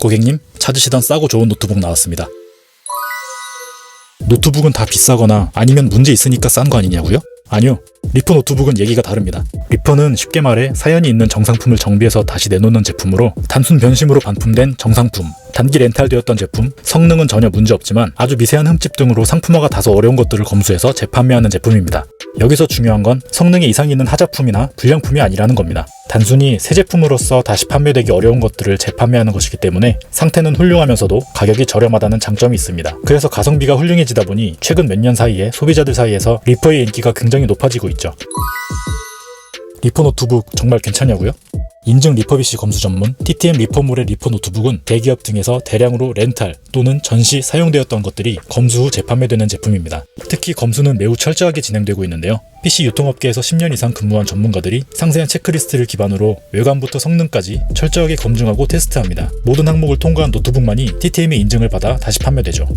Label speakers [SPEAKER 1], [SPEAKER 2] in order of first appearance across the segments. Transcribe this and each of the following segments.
[SPEAKER 1] 고객님, 찾으시던 싸고 좋은 노트북 나왔습니다. 노트북은 다 비싸거나 아니면 문제 있으니까 싼 거 아니냐고요? 아니요. 리퍼 노트북은 얘기가 다릅니다. 리퍼는 쉽게 말해 사연이 있는 정상품을 정비해서 다시 내놓는 제품으로 단순 변심으로 반품된 정상품, 단기 렌탈되었던 제품, 성능은 전혀 문제 없지만 아주 미세한 흠집 등으로 상품화가 다소 어려운 것들을 검수해서 재판매하는 제품입니다. 여기서 중요한 건 성능에 이상이 있는 하자품이나 불량품이 아니라는 겁니다. 단순히 새 제품으로서 다시 판매되기 어려운 것들을 재판매하는 것이기 때문에 상태는 훌륭하면서도 가격이 저렴하다는 장점이 있습니다. 그래서 가성비가 훌륭해지다 보니 최근 몇 년 사이에 소비자들 사이에서 리퍼의 인기가 굉장히 높아지고 있죠. 리퍼 노트북 정말 괜찮냐고요? 인증 리퍼비시 검수 전문 TTM 리퍼몰의 리퍼 노트북은 대기업 등에서 대량으로 렌탈 또는 전시 사용되었던 것들이 검수 후 재판매되는 제품입니다. 특히 검수는 매우 철저하게 진행되고 있는데요. PC 유통업계에서 10년 이상 근무한 전문가들이 상세한 체크리스트를 기반으로 외관부터 성능까지 철저하게 검증하고 테스트합니다. 모든 항목을 통과한 노트북만이 TTM의 인증을 받아 다시 판매되죠.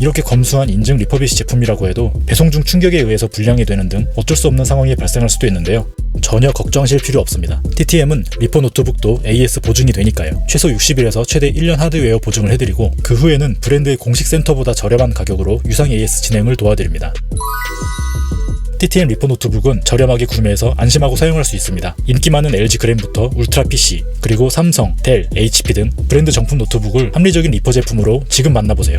[SPEAKER 1] 이렇게 검수한 인증 리퍼비시 제품이라고 해도 배송 중 충격에 의해서 불량이 되는 등 어쩔 수 없는 상황이 발생할 수도 있는데요. 전혀 걱정하실 필요 없습니다. TTM은 리퍼 노트북도 AS 보증이 되니까요. 최소 60일에서 최대 1년 하드웨어 보증을 해드리고 그 후에는 브랜드의 공식 센터보다 저렴한 가격으로 유상 AS 진행을 도와드립니다. TTM 리퍼 노트북은 저렴하게 구매해서 안심하고 사용할 수 있습니다. 인기 많은 LG 그램부터 울트라 PC, 그리고 삼성, 델, HP 등 브랜드 정품 노트북을 합리적인 리퍼 제품으로 지금 만나보세요.